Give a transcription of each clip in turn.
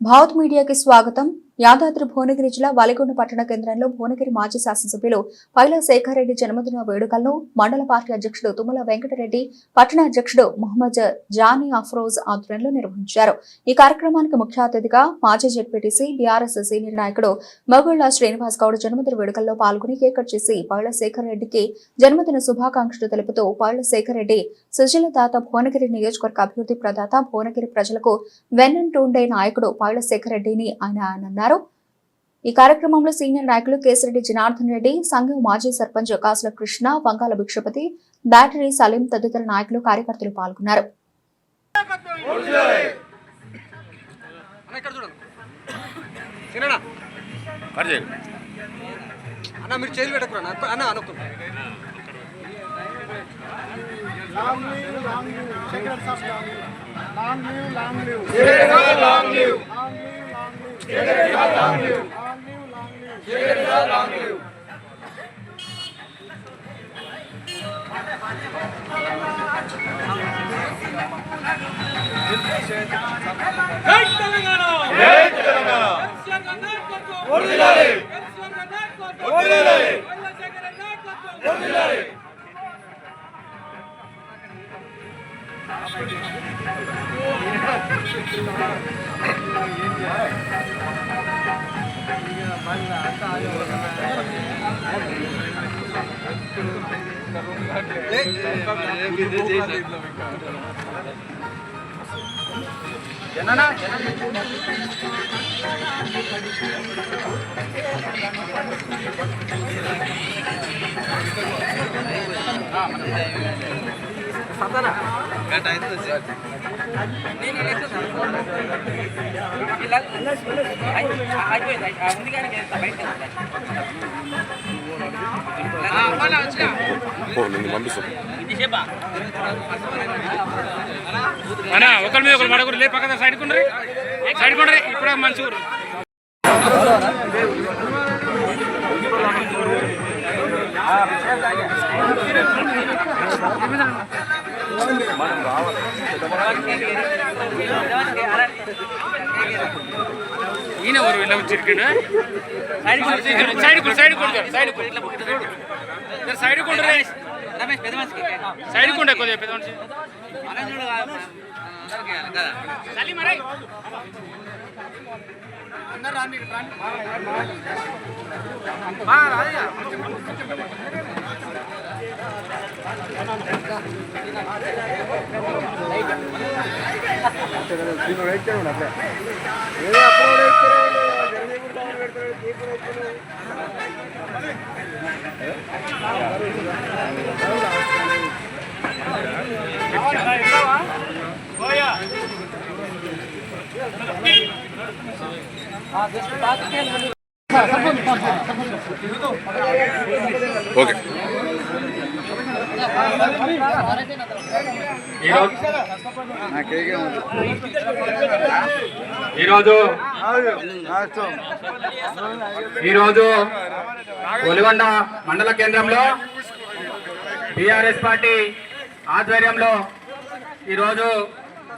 భారత్ మీడియాకి స్వాగతం యాదాద్రి భువనగిరి జిల్లా వాలిగొండ పట్టణ కేంద్రంలో భువనగిరి మాజీ శాసనసభ్యులు పైల శేఖర్ రెడ్డి జన్మదిన వేడుకలను మండల పార్టీ అధ్యక్షుడు తుమ్మల వెంకటరెడ్డి పట్టణ అధ్యక్షుడు మొహమ్మద్ జానీ అఫ్రోజ్ ఆధ్వర్యంలో నిర్వహించారు. ఈ కార్యక్రమానికి ముఖ్య అతిథిగా మాజీ జెడ్పీటీసీ బీఆర్ఎస్ సీనియర్ నాయకుడు మగుళ్ళ శ్రీనివాస్ గౌడ్ జన్మదిన వేడుకల్లో పాల్గొని కేక్ కట్ చేసి పైల శేఖరరెడ్డికి జన్మదిన శుభాకాంక్షలు తెలుపుతూ పైల శేఖర్ రెడ్డి సుజలదాత భువనగిరి నియోజకవర్గ అభివృద్ధి ప్రదాత భువనగిరి ప్రజలకు వెన్నంటుండే నాయకుడు పైల శేఖర్ రెడ్డిని ఆయన అన్నారు. ఈ కార్యక్రమంలో సీనియర్ నాయకులు కేసిరెడ్డి జనార్దన్ రెడ్డి సంఘం మాజీ సర్పంచ్ కాసుల కృష్ణ వంగాల భిక్షపతి బ్యాటరీ సలీం తదితర నాయకులు కార్యకర్తలు పాల్గొన్నారు అన్న మీరు చేతులు అన్న live, long live. Second sub long live. Long Jagadish long live. Long live, long live. Jagadish long live. Jai Telangana! Jai Telangana! Jai Telangana! జననా సతనా నేను పంపిస్తాను అన్నా ఒకరి మీద ఒకరు మడొకరు లే పక్కన సైడ్ కొండ్రి సైడ్ కొండ్రి ఇప్పుడు మంచి ఊరు. ఈయన ఎవరు ఇలా చిరికాడు సైడ్ కొడు సైడ్ కొడు సైడ్ కొడు సైడ్ కొండ్రి సైడ్ కొండ కొద్దిగా పెద్ద మనిషి సలీం అరే ఓకే. ఈరోజు ఈరోజు ఒలిగొండ మండల కేంద్రంలో టిఆర్ఎస్ పార్టీ ఆధ్వర్యంలో ఈరోజు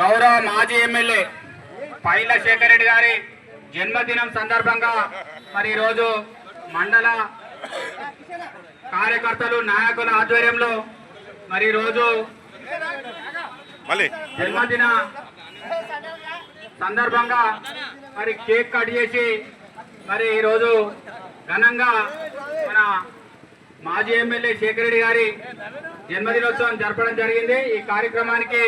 గౌరవ మాజీ ఎమ్మెల్యే పైల శేఖర్ రెడ్డి గారి జన్మదినం సందర్భంగా మరి ఈరోజు మండల కార్యకర్తలు నాయకుల ఆధ్వర్యంలో మరి మళ్ళీ. జన్మదిన సందర్భంగా మరి కేక్ కట్ చేసి మరి ఈరోజు ఘనంగా మన మాజీ ఎమ్మెల్యే శేఖర్ రెడ్డి గారి జన్మదినోత్సవం జరపడం జరిగింది. ఈ కార్యక్రమానికి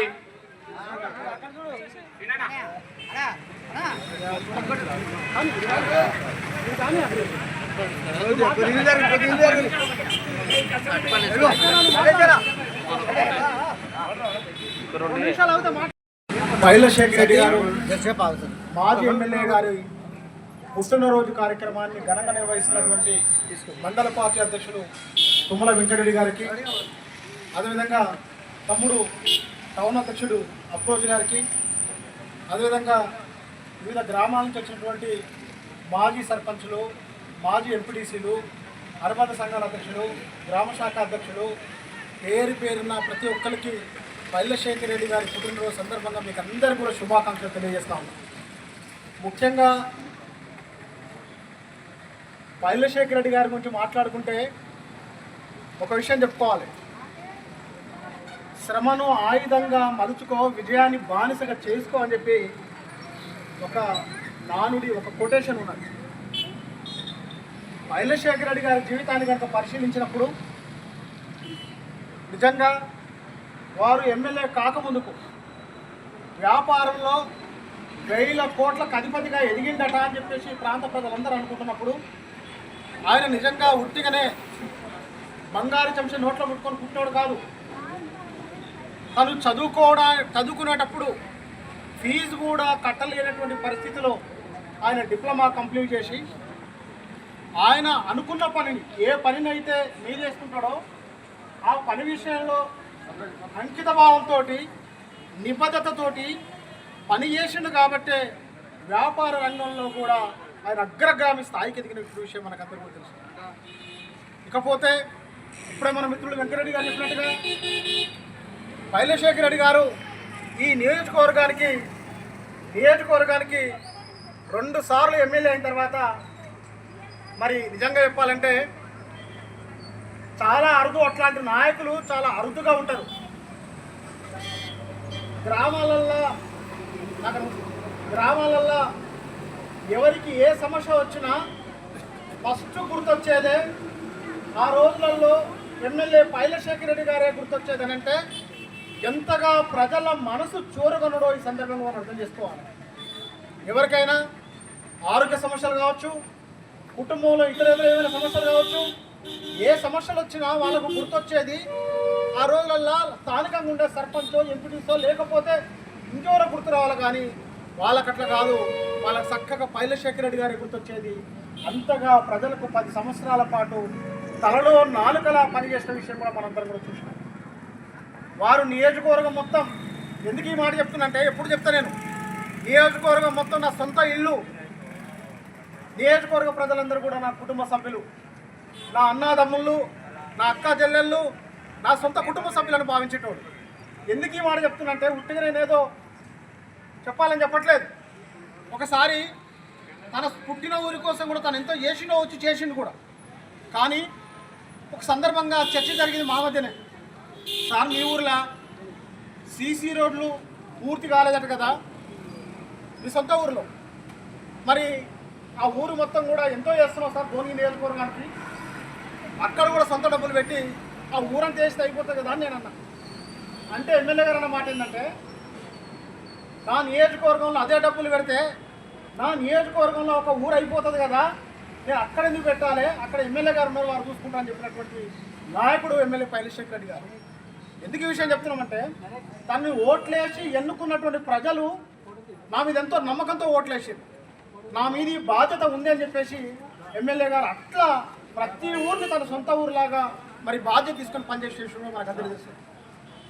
పైలశేఖర్ రెడ్డి గారు మాజీ ఎమ్మెల్యే గారి పుట్టినరోజు కార్యక్రమాన్ని ఘనంగా నిర్వహిస్తున్నటువంటి మండల పార్టీ అధ్యక్షుడు తుమ్మల వెంకటరెడ్డి గారికి అదేవిధంగా తమ్ముడు టౌన్ అధ్యక్షుడు అప్రోజ్ గారికి అదేవిధంగా వివిధ గ్రామాల నుంచి వచ్చినటువంటి మాజీ సర్పంచ్లు మాజీ ఎంపీటీసీలు అనుబంధ సంఘాల అధ్యక్షులు గ్రామ శాఖ అధ్యక్షులు పేరు పేరున ప్రతి ఒక్కరికి పల్లెశేఖర్ రెడ్డి గారి పుట్టినరోజు సందర్భంగా మీకు అందరికీ కూడా శుభాకాంక్షలు తెలియజేస్తా ఉన్నాం. ముఖ్యంగా పల్లెశేఖర్ రెడ్డి గారి గురించి మాట్లాడుకుంటే ఒక విషయం చెప్పుకోవాలి. శ్రమను ఆయుధంగా మలుచుకో విజయాన్ని బానిసగా చేసుకో అని చెప్పి ఒక నానుడి ఒక కొటేషన్ ఉన్నది. పైలశేఖర్ రెడ్డి గారి జీవితాన్ని కనుక పరిశీలించినప్పుడు నిజంగా వారు ఎమ్మెల్యే కాకముందుకు వ్యాపారంలో వేల కోట్లకు అధిపతిగా ఎదిగిందట అని చెప్పేసి ప్రాంత ప్రజలందరూ అనుకుంటున్నప్పుడు ఆయన నిజంగా ఉట్టిగానే బంగారు చెంచా నోట్లో పుట్టుకొని పుట్టినోడు కాదు. తను చదువుకోవడా చదువుకునేటప్పుడు ఫీజు కూడా కట్టలేనటువంటి పరిస్థితిలో ఆయన డిప్లొమా కంప్లీట్ చేసి ఆయన అనుకున్న పనిని ఏ పనినైతే మీరు చేసుకుంటాడో ఆ పని విషయంలో అంకిత భావంతో నిబద్ధతతోటి పని చేసిండు కాబట్టే వ్యాపార రంగంలో కూడా ఆయన అగ్రగ్రామి స్థాయికి ఎదిగిన విషయం మనకు అందరికీ తెలుసు. ఇకపోతే ఇప్పుడే మన మిత్రుడు వెంకరెడ్డి గారు చెప్పినట్టుగా పైలశేఖర్ రెడ్డి గారు ఈ నియోజకవర్గానికి నియోజకవర్గానికి రెండు సార్లు ఎమ్మెల్యే అయిన తర్వాత మరి నిజంగా చెప్పాలంటే చాలా అరుదు అట్లాంటి నాయకులు చాలా అరుదుగా ఉంటారు. గ్రామాలల్లో నాకు గ్రామాలల్లో ఎవరికి ఏ సమస్య వచ్చినా ఫస్ట్ గుర్తొచ్చేదే ఆ రోజులలో ఎమ్మెల్యే పైలశేఖర్ రెడ్డి గారే గుర్తొచ్చేది అని అంటే ఎంతగా ప్రజల మనసు చూరగొనడో ఈ సందర్భంగా మనం అర్థం చేసుకోవాలి. ఎవరికైనా ఆరోగ్య సమస్యలు కావచ్చు కుటుంబంలో ఇతర ఏమైనా సమస్యలు కావచ్చు ఏ సమస్యలు వచ్చినా వాళ్ళకు గుర్తొచ్చేది ఆ రోజులల్లో స్థానికంగా ఉండే సర్పంచో ఎంపీటీసో లేకపోతే ఇంకెవరో గుర్తు రావాలి కానీ వాళ్ళకట్లా కాదు. వాళ్ళకి చక్కగా పైలశేఖర్ రెడ్డి గారి గుర్తొచ్చేది. అంతగా ప్రజలకు పది సంవత్సరాల పాటు తలలో నాలుకలా పనిచేసిన విషయం కూడా మనందరం కూడా చూసినాం. వారు నియోజకవర్గం మొత్తం ఎందుకు ఈ మాట చెప్తున్నంటే ఎప్పుడు చెప్తా నేను. నియోజకవర్గం మొత్తం నా సొంత ఇల్లు. నియోజకవర్గ ప్రజలందరూ కూడా నా కుటుంబ సభ్యులు. నా అన్నాదమ్ముళ్ళు నా అక్క చెల్లెళ్ళు నా సొంత కుటుంబ సభ్యులను భావించేటోడు. ఎందుకు ఈ మాట చెప్తున్నంటే ఉట్టిగా నేనేదో చెప్పాలని చెప్పట్లేదు. ఒకసారి తన పుట్టిన ఊరి కోసం కూడా తను ఎంతో చేసినో వచ్చి చేసిండు కూడా. కానీ ఒక సందర్భంగా చర్చ జరిగింది మా మధ్యనే. సార్ మీ ఊర్లో సీసీ రోడ్లు పూర్తి కాలేదట కదా? మీ సొంత ఊరిలో. మరి ఆ ఊరు మొత్తం కూడా ఎంతో చేస్తున్నాం సార్ ధోని నియోజకవర్గానికి అక్కడ కూడా సొంత డబ్బులు పెట్టి ఆ ఊరంతా చేస్తే అయిపోతుంది కదా అని నేను అన్నా. అంటే ఎమ్మెల్యే గారు అన్న మాట ఏంటంటే నా నియోజకవర్గంలో అదే డబ్బులు పెడితే నా నియోజకవర్గంలో ఒక ఊరు అయిపోతుంది కదా నేను అక్కడ ఎందుకు పెట్టాలి? అక్కడ ఎమ్మెల్యే గారు ఉన్నారు వారు చూసుకుంటారని చెప్పినటువంటి నాయకుడు ఎమ్మెల్యే పైలశేఖర్ రెడ్డి గారు. ఎందుకు ఈ విషయం చెప్తున్నామంటే తన్ని ఓట్లేసి ఎన్నుకున్నటువంటి ప్రజలు నా మీద ఎంతో నమ్మకంతో ఓట్లేసారు నా మీద బాధ్యత ఉంది అని చెప్పేసి ఎమ్మెల్యే గారు అట్లా ప్రతి ఊరిని తన సొంత ఊరులాగా మరి బాధ్యత తీసుకొని పనిచేసే విషయంలో మనకు అందరూ తెలుసు.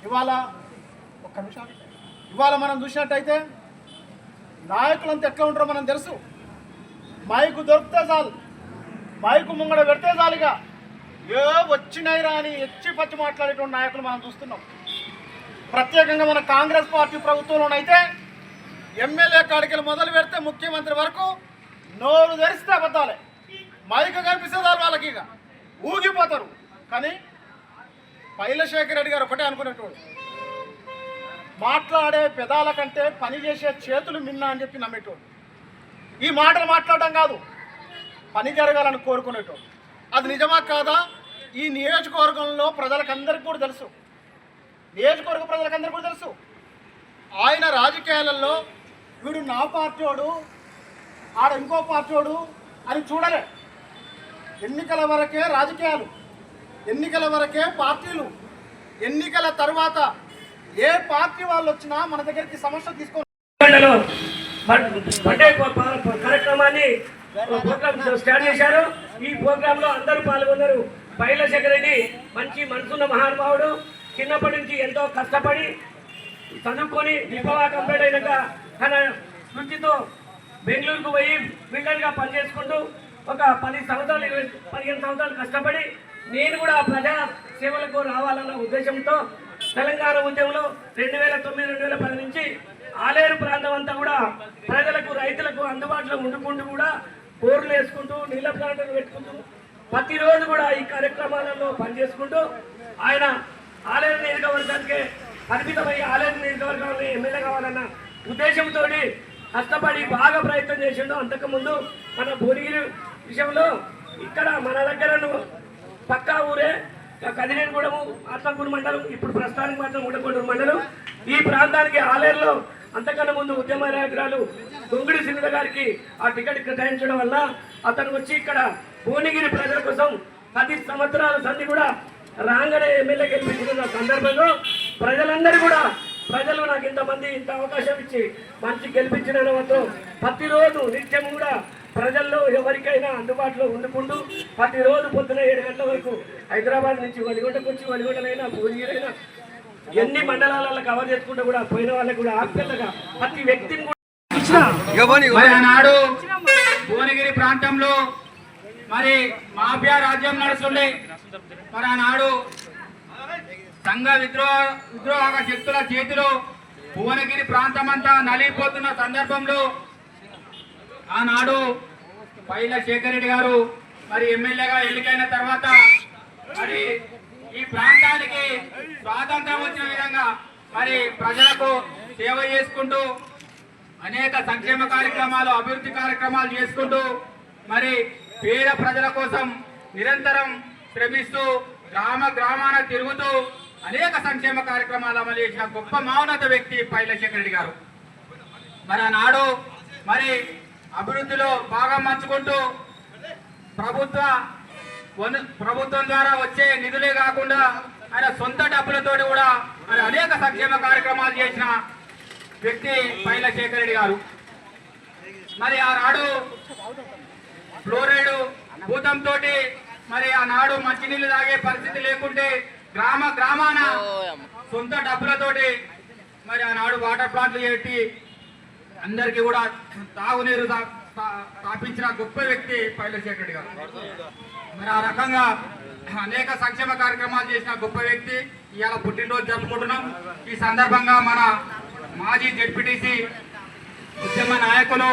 ఇవాళ ఒక్క నిమిషం ఇవాళ మనం చూసినట్టయితే నాయకులంతా ఎట్లా ఉంటారో మనం తెలుసు. మైకు దొరికితే చాలు. మైకు ముంగడ పెడితే చాలుగా. ఏ వచ్చినాయిరా అని ఎచ్చి పచ్చి మాట్లాడేటువంటి నాయకులు మనం చూస్తున్నాం. ప్రత్యేకంగా మన కాంగ్రెస్ పార్టీ ప్రభుత్వంలోనైతే ఎమ్మెల్యే కాడికలు మొదలు పెడితే ముఖ్యమంత్రి వరకు నోరు తెరిస్తే అబద్ధాలే. మైకు కనిపిస్తే చాలు వాళ్ళకి ఇక. ఊగిపోతారు. కానీ పైలశేఖర్ రెడ్డి గారు ఒకటే అనుకునేటోడు. మాట్లాడే పెదాల కంటే పని చేసే చేతులు మిన్న అని చెప్పి నమ్మేటోడు. ఈ మాటలు మాట్లాడడం కాదు పని జరగాలని కోరుకునేటోడు. అది నిజమా కాదా? ఈ నియోజకవర్గంలో ప్రజలకందరికీ కూడా తెలుసు. నియోజకవర్గ ప్రజలకందరికీ కూడా తెలుసు. ఆయన రాజకీయాలలో వీడు నా పార్టీవాడు ఆడ ఇంకో పార్టీవాడు అని చూడలే. ఎన్నికల వరకే రాజకీయాలు ఎన్నికల వరకే పార్టీలు ఎన్నికల తర్వాత ఏ పార్టీ వాళ్ళు వచ్చినా మన దగ్గరికి సమస్య తీసుకొని బర్త్డే కార్యక్రమాన్ని స్టార్ట్ చేశారు. ఈ ప్రోగ్రామ్లో అందరూ పాల్గొన్నారు. పైలశేఖర్ రెడ్డి మంచి మనసున్న మహానుభావుడు. చిన్నప్పటి నుంచి ఎంతో కష్టపడి చదువుకొని డిప్లొమా కంప్లీట్ అయినాక తన వృత్తితో బెంగళూరుకు పోయి బిల్డర్గా పనిచేసుకుంటూ ఒక పది సంవత్సరాలు ఇరవై పదిహేను సంవత్సరాలు కష్టపడి నేను కూడా ప్రజా సేవలకు రావాలన్న ఉద్దేశంతో తెలంగాణ ఉద్యమంలో రెండు వేల తొమ్మిది రెండు వేల పది నుంచి ఆలేరు ప్రాంతం అంతా కూడా ప్రజలకు రైతులకు అందుబాటులో ఉండుకుంటూ కూడా బోర్లు వేసుకుంటూ నీళ్ళ ప్లాంట్లు పెట్టుకుంటూ ప్రతిరోజు కూడా ఈ కార్యక్రమాలలో పనిచేసుకుంటూ ఆయన ఆలయ నియోజకవర్గానికి పరిమితమై ఆలయ నియోజకవర్గాన్ని ఎమ్మెల్యే కావాలన్న ఉద్దేశంతో కష్టపడి బాగా ప్రయత్నం చేసిండు. అంతకుముందు మన భువనగిరి విషయంలో ఇక్కడ మన దగ్గరను పక్కా ఊరే కదిరేనిగూడెము ఆత్మకూరు మండలం ఇప్పుడు ప్రస్తుతానికి మాత్రం ఉండకూడదు మండలం. ఈ ప్రాంతానికి ఆలయంలో అంతకన్నా ముందు ఉద్యమ నాయకురాలు దొంగిడి సింధుల గారికి ఆ టికెట్ కేటాయించడం వల్ల అతను వచ్చి ఇక్కడ భువనగిరి ప్రజల కోసం పది సంవత్సరాల సంధి కూడా రాంగడే ఎమ్మెల్యే గెలిపించిన సందర్భంలో ప్రజలందరూ కూడా ప్రజలు నాకు ఇంతమంది ఇంత అవకాశం ఇచ్చి మంచి గెలిపించిన మాత్రం ప్రతిరోజు నిత్యం కూడా ప్రజల్లో ఎవరికైనా అందుబాటులో ఉండుకుంటూ ప్రతిరోజు పొద్దున ఏడు గంటల వరకు హైదరాబాద్ నుంచి వలిగొండకు వచ్చి వలిగొండలైనా భువనగిరైనా ఎన్ని మండలాలలో కవర్ చేసుకుంటూ కూడా పోయిన వాళ్ళకి కూడా ఆప్యాయతగా ప్రతి వ్యక్తిని కూడా ఆనాడు భువనగిరి ప్రాంతంలో మరి మాఫియా రాజ్యం నడుస్తుండే. మరి ఆనాడు సంఘ విద్రోహ విద్రోహక శక్తుల చేతిలో భువనగిరి ప్రాంతం అంతా నలిగిపోతున్న సందర్భంలో ఆనాడు పైల శేఖర్ రెడ్డి గారు మరి ఎమ్మెల్యేగా ఎన్నికైన తర్వాత మరి ఈ ప్రాంతానికి స్వాతంత్రం వచ్చిన విధంగా మరి ప్రజలకు సేవ చేసుకుంటూ అనేక సంక్షేమ కార్యక్రమాలు అభివృద్ధి కార్యక్రమాలు చేసుకుంటూ మరి పేద ప్రజల కోసం నిరంతరం శ్రమిస్తూ గ్రామ గ్రామాన తిరుగుతూ అనేక సంక్షేమ కార్యక్రమాలు అమలు చేసిన గొప్ప మౌనత వ్యక్తి పైలశేఖర్ రెడ్డి గారు. మరి ఆనాడు మరి అభివృద్ధిలో భాగం పంచుకుంటూ ప్రభుత్వ ప్రభుత్వం ద్వారా వచ్చే నిధులే కాకుండా ఆయన సొంత డబ్బులతోటి కూడా మరి అనేక సంక్షేమ కార్యక్రమాలు చేసిన వ్యక్తి పైల శేఖర్ రెడ్డి గారు. మరి ఆనాడు ఫ్లోరైడ్ భూతంతో మరి ఆనాడు మంచినీళ్ళు తాగే పరిస్థితి లేకుంటే గ్రామ గ్రామాన సొంత డబ్బులతోటి మరి ఆనాడు వాటర్ ప్లాంట్లు పెట్టి అందరికీ కూడా తాగునీరు స్థాపించిన గొప్ప వ్యక్తి పైలశేఖర్ గారు. మరి ఆ రకంగా అనేక సంక్షేమ కార్యక్రమాలు చేసిన గొప్ప వ్యక్తి ఇవాళ పుట్టినరోజు జరుపుకుంటున్నాం. ఈ సందర్భంగా మన మాజీ జెడ్పీటీసీ ఉద్యమ నాయకులు